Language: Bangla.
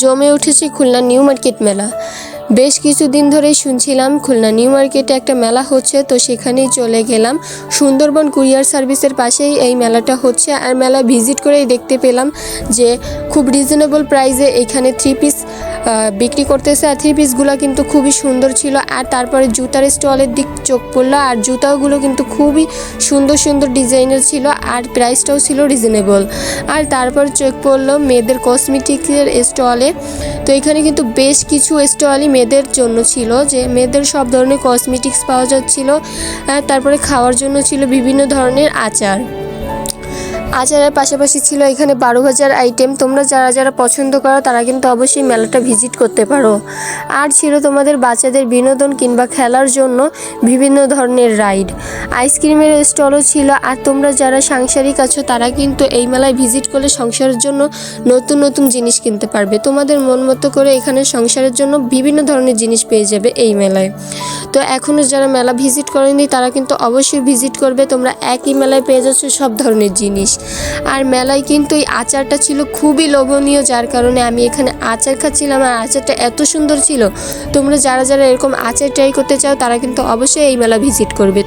জমে উঠেছে খুলনা নিউ মার্কেট মেলা। বেশ কিছুদিন ধরে শুনছিলাম খুলনা নিউ মার্কেটে একটা মেলা হচ্ছে, তো সেখানেই চলে গেলাম। সুন্দরবন কুরিয়ার সার্ভিসের পাশেই এই মেলাটা হচ্ছে, আর মেলা ভিজিট করেই দেখতে পেলাম যে খুব রিজনেবল প্রাইসে এখানে থ্রি পিস বিক্রি করতেছে আর থ্রি পিসগুলো কিন্তু খুবই সুন্দর ছিল। আর তারপরে জুতার স্টলের দিক চোখ পড়ল আর জুতাগুলো কিন্তু খুবই সুন্দর সুন্দর ডিজাইনের ছিল আর প্রাইসটাও ছিল রিজনেবল আর তারপর চোখ পড়ল মেয়েদের কসমেটিক্সের স্টলে। তো এখানে কিন্তু বেশ কিছু স্টলই মেয়েদের জন্য ছিল যে মেয়েদের সব ধরনের কসমেটিক্স পাওয়া যাচ্ছিল। তারপরে খাওয়ার জন্য ছিল বিভিন্ন ধরনের আচার। আচারের পাশাপাশি ছিল এখানে বারো হাজার আইটেম তোমরা যারা যারা পছন্দ করো, তারা কিন্তু অবশ্যই মেলাটা ভিজিট করতে পারো। আর ছিল তোমাদের বাচ্চাদের বিনোদন কিংবা খেলার জন্য বিভিন্ন ধরনের রাইড আইসক্রিমের স্টলও ছিল। আর তোমরা যারা সাংসারিক আছো, তারা কিন্তু এই মেলায় ভিজিট করলে সংসারের জন্য নতুন নতুন জিনিস কিনতে পারবে। তোমাদের মন মতো করে এখানে সংসারের জন্য বিভিন্ন ধরনের জিনিস পেয়ে যাবে এই মেলায়। তো এখনও যারা মেলা ভিজিট করেনি তারা কিন্তু অবশ্যই ভিজিট করবে। তোমরা একই মেলায় পেয়ে যাচ্ছ সব ধরনের জিনিস। আর মেলায় কিন্তু এই আচারটা ছিল খুবই লোভনীয়, যার কারণে আমি এখানে আচার খাচ্ছিলাম আর আচারটা এত সুন্দর ছিল। তোমরা যারা যারা এরকম আচার ট্রাই করতে চাও, তারা কিন্তু অবশ্যই এই মেলা ভিজিট করবে।